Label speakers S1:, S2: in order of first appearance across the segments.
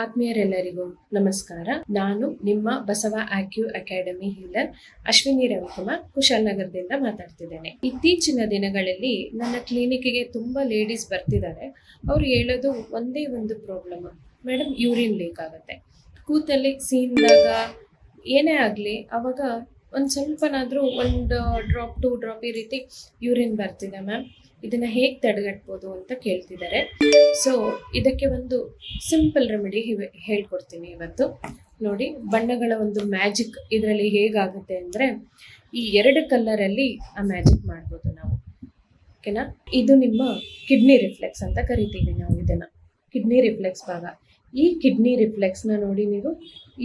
S1: ಆತ್ಮೀಯರೆಲ್ಲರಿಗೂ ನಮಸ್ಕಾರ. ನಾನು ನಿಮ್ಮ Basava acu academy healer Ashwini Ravikumar ಕುಶಾಲನಗರದಿಂದ ಮಾತಾಡ್ತಿದ್ದೇನೆ. ಇತ್ತೀಚಿನ ದಿನಗಳಲ್ಲಿ ನನ್ನ ಕ್ಲಿನಿಕ್ಗೆ ತುಂಬಾ ಲೇಡೀಸ್ ಬರ್ತಿದ್ದಾರೆ. ಅವ್ರು ಹೇಳೋದು ಒಂದೇ ಒಂದು ಪ್ರಾಬ್ಲಮ್. ಮೇಡಮ್ ಯೂರಿನ್ ಲೀಕ್ ಆಗುತ್ತೆ. ಕೂತಲ್ಲಿ ಸೀನ್ದಾಗ ಏನೇ ಆಗಲಿ, ಅವಾಗ ಒಂದು ಸ್ವಲ್ಪನಾದರೂ ಒಂದು ಡ್ರಾಪ್ ಟು ಡ್ರಾಪ್ ಈ ರೀತಿ ಯೂರಿನ್ ಬರ್ತಿದೆ ಮ್ಯಾಮ್ ಇದನ್ನು ಹೇಗೆ ತಡೆಗಟ್ಬೋದು ಅಂತ ಕೇಳ್ತಿದ್ದಾರೆ. ಸೊ ಇದಕ್ಕೆ ಒಂದು ಸಿಂಪಲ್ ರೆಮಿಡಿ ಹೇಳ್ಕೊಡ್ತೀನಿ ಇವತ್ತು. ನೋಡಿ, ಬಣ್ಣಗಳ ಒಂದು ಮ್ಯಾಜಿಕ್ ಇದರಲ್ಲಿ ಹೇಗಾಗುತ್ತೆ ಅಂದರೆ, ಈ ಎರಡು ಕಲ್ಲರಲ್ಲಿ ಆ ಮ್ಯಾಜಿಕ್ ಮಾಡ್ಬೋದು ನಾವು. ಓಕೆನಾ? ಇದು ನಿಮ್ಮ ಕಿಡ್ನಿ ರಿಫ್ಲೆಕ್ಸ್ ಅಂತ ಕರಿತೀವಿ ನಾವು ಇದನ್ನು. ಕಿಡ್ನಿ ರಿಫ್ಲೆಕ್ಸ್ ಭಾಗ. ಈ ಕಿಡ್ನಿ ರಿಫ್ಲೆಕ್ಸ್ನ ನೋಡಿ ನೀವು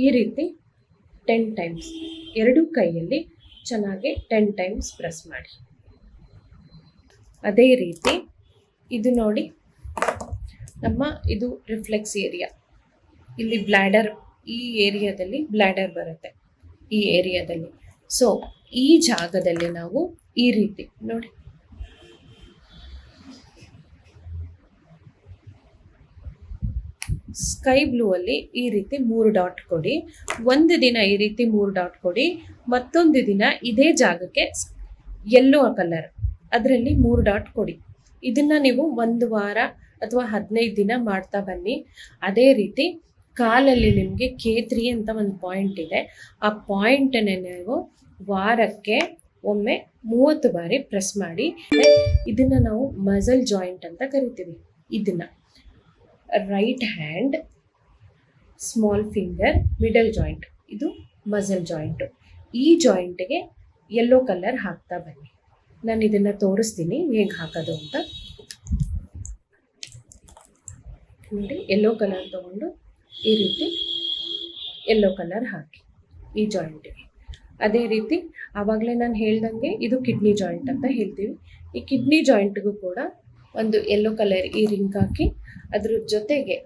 S1: ಈ ರೀತಿ ಟೆನ್ ಟೈಮ್ಸ್ ಎರಡೂ ಕೈಯಲ್ಲಿ ಚೆನ್ನಾಗಿ ಟೆನ್ ಟೈಮ್ಸ್ ಪ್ರೆಸ್ ಮಾಡಿ. ಅದೇ ರೀತಿ ಇದು ನೋಡಿ, ನಮ್ಮ ಇದು ರಿಫ್ಲೆಕ್ಸ್ ಏರಿಯಾ ಇಲ್ಲಿ ಬ್ಲ್ಯಾಡರ್ ಈ ಏರಿಯಾದಲ್ಲಿ ಬ್ಲ್ಯಾಡರ್ ಬರುತ್ತೆ, ಈ ಏರಿಯಾದಲ್ಲಿ ಸೊ ಈ ಜಾಗದಲ್ಲಿ ನಾವು ಈ ರೀತಿ ನೋಡಿ. ಸ್ಕೈ ಬ್ಲೂ ಅಲ್ಲಿ ಈ ರೀತಿ ಮೂರು ಡಾಟ್ ಕೊಡಿ. ಒಂದು ದಿನ ಈ ರೀತಿ ಮೂರು ಡಾಟ್ ಕೊಡಿ. ಮತ್ತೊಂದು ದಿನ ಇದೇ ಜಾಗಕ್ಕೆ ಎಲ್ಲೋ ಕಲರ್ ಅದರಲ್ಲಿ ಮೂರು ಡಾಟ್ ಕೊಡಿ. ಇದನ್ನ ನೀವು ಒಂದು ವಾರ ಅಥವಾ ಹದಿನೈದು ದಿನ ಮಾಡ್ತಾ ಬನ್ನಿ. ಅದೇ ರೀತಿ ಕಾಲಲ್ಲಿ ನಿಮಗೆ ಕೇತ್ರಿ ಅಂತ ಒಂದು ಪಾಯಿಂಟ್ ಇದೆ. ಆ ಪಾಯಿಂಟನ್ನು ನೀವು ವಾರಕ್ಕೆ ಒಮ್ಮೆ ಮೂವತ್ತು ಬಾರಿ ಪ್ರೆಸ್ ಮಾಡಿ. ಇದನ್ನ ನಾವು ಮಸಲ್ ಜಾಯಿಂಟ್ ಅಂತ ಕರಿತೀವಿ. ಇದನ್ನ. Right hand small finger middle joint ಇದು ಮಜಲ್ ಜಾಯಿಂಟು ಈ ಜಾಯಿಂಟ್ಗೆ ಯೆಲ್ಲೋ ಕಲರ್ ಹಾಕ್ತಾ ಬನ್ನಿ. ನಾನು ಇದನ್ನು ತೋರಿಸ್ತೀನಿ ಹೇಗೆ ಹಾಕೋದು ಅಂತ. ನೋಡಿ ಯೆಲ್ಲೋ ಕಲರ್ ತೊಗೊಂಡು ಈ ರೀತಿ ಯೆಲ್ಲೋ ಕಲರ್ ಹಾಕಿ ಈ ಜಾಯಿಂಟಿಗೆ ಅದೇ ರೀತಿ ಆವಾಗಲೇ ನಾನು ಹೇಳ್ದಂಗೆ ಇದು ಕಿಡ್ನಿ ಜಾಯಿಂಟ್ ಅಂತ ಹೇಳ್ತೀವಿ. ಈ ಕಿಡ್ನಿ ಜಾಯಿಂಟ್ಗೂ ಕೂಡ ಒಂದು ಯೆಲ್ಲೋ ಕಲರ್ ಈ ರಿಂಗ್ ಹಾಕಿ ಅದ್ರ ಜೊತೆಗೆ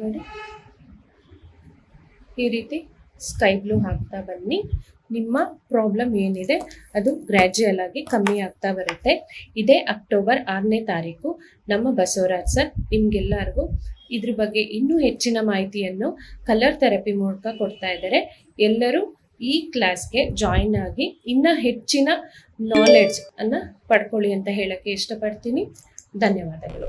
S1: ನೋಡಿ. ಈ ರೀತಿ ಸ್ಕೈ ಬ್ಲೂ ಹಾಕ್ತಾ ಬನ್ನಿ. ನಿಮ್ಮ ಪ್ರಾಬ್ಲಮ್ ಏನಿದೆ, ಅದು ಗ್ರ್ಯಾಜುಯಲ್ ಆಗಿ ಕಮ್ಮಿ ಆಗ್ತಾ ಬರುತ್ತೆ. ಇದೇ ಅಕ್ಟೋಬರ್ ಆರನೇ ತಾರೀಕು. ನಮ್ಮ ಬಸವರಾಜ್ ಸರ್ ನಿಮ್ಗೆಲ್ಲರಿಗೂ ಇದ್ರ ಬಗ್ಗೆ ಇನ್ನೂ ಹೆಚ್ಚಿನ ಮಾಹಿತಿಯನ್ನು ಕಲರ್ ಥೆರಪಿ ಮೂಲಕ ಕೊಡ್ತಾ ಇದ್ದಾರೆ. ಎಲ್ಲರೂ ಈ ಕ್ಲಾಸ್ಗೆ ಜಾಯಿನ್ ಆಗಿ ಇನ್ನೂ ಹೆಚ್ಚಿನ ನಾಲೆಡ್ಜ್ ಅನ್ನು ಪಡ್ಕೊಳ್ಳಿ ಅಂತ ಹೇಳೋಕ್ಕೆ ಇಷ್ಟಪಡ್ತೀನಿ. ಧನ್ಯವಾದಗಳು